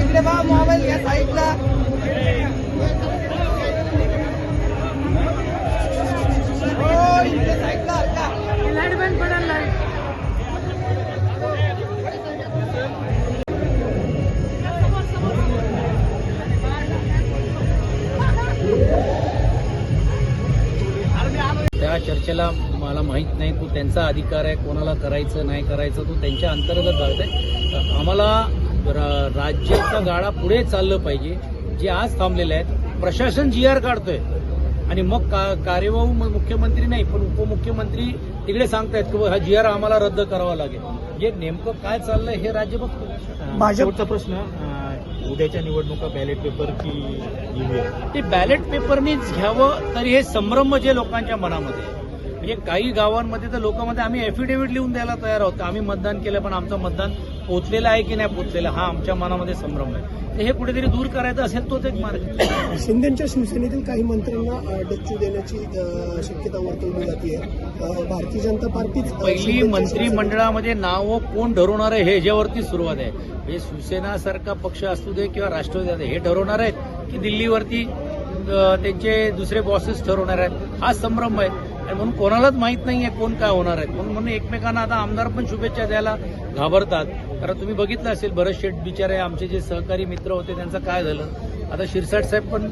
इकडे बा मोबाईल घ्या साईडला. त्या चर्चेला मला माहीत नाही. तो त्यांचा अधिकार आहे. कोणाला करायचं नाही करायचं तो त्यांच्या अंतर्गत जात आहे आम्हाला रा- राज्याचा गाडा पुढे चाललं पाहिजे. जे आज थांबलेले आहेत प्रशासन जी आर काढतोय. आणि मग का कार्यवाहू मुख्यमंत्री नाही पण उपमुख्यमंत्री तिकडे सांगतायत की हा जी आर आम्हाला रद्द करावा लागेल. जे नेमकं काय चाललंय हे राज्य बघतो. शेवटचा प्रश्न उद्याच्या निवडणुका बॅलेट पेपर की ते बॅलेट पेपरनीच घ्यावं तरी हे संभ्रम जे लोकांच्या मनामध्ये आहे. म्हणजे काही गावांमध्ये तर लोकांमध्ये आम्ही एफिडेव्हिट लिहून द्यायला तयार आहोत. आम्ही मतदान केलं पण आमचं मतदान पोचलेलं आहे की नाही पोचलेलं? हा आमच्या मनामध्ये संभ्रम आहे. तर हे कुठेतरी दूर करायचं असेल तोच एक मार्ग. शिंदेच्या शिवसेनेतील काही मंत्र्यांना डच्चू देण्याची अ, शक्यता वर्तवली जाते भारतीय जनता पार्टीच अ, पहिली शिंदेच्या मंत्रिमंडळामध्ये नावं कोण ठरवणार आहे हे ह्याच्यावरती सुरुवात आहे. हे शिवसेनासारखा पक्ष असू दे किंवा राष्ट्रवादी असू दे, हे ठरवणार आहेत की दिल्लीवरती अ, त्यांचे दुसरे बॉसेस ठरवणार आहेत. हा संभ्रम आहे. म्हणून कोणालाच माहीत नाहीये कोण काय होणार आहेत म्हणून म्हणून एकमेकांना आता आमदार पण शुभेच्छा द्यायला घाबरतात. कारण तुम्ही बघितलं असेल बरेच शेठ बिचारे आमचे जे सहकारी मित्र होते त्यांचं काय झालं? आता शिरसाट साहेब पण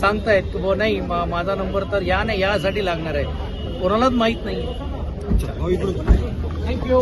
सांगतायत की नाही माझा नंबर तर या नाही यासाठी लागणार आहे. कोणालाच माहीत नाही थँक्यू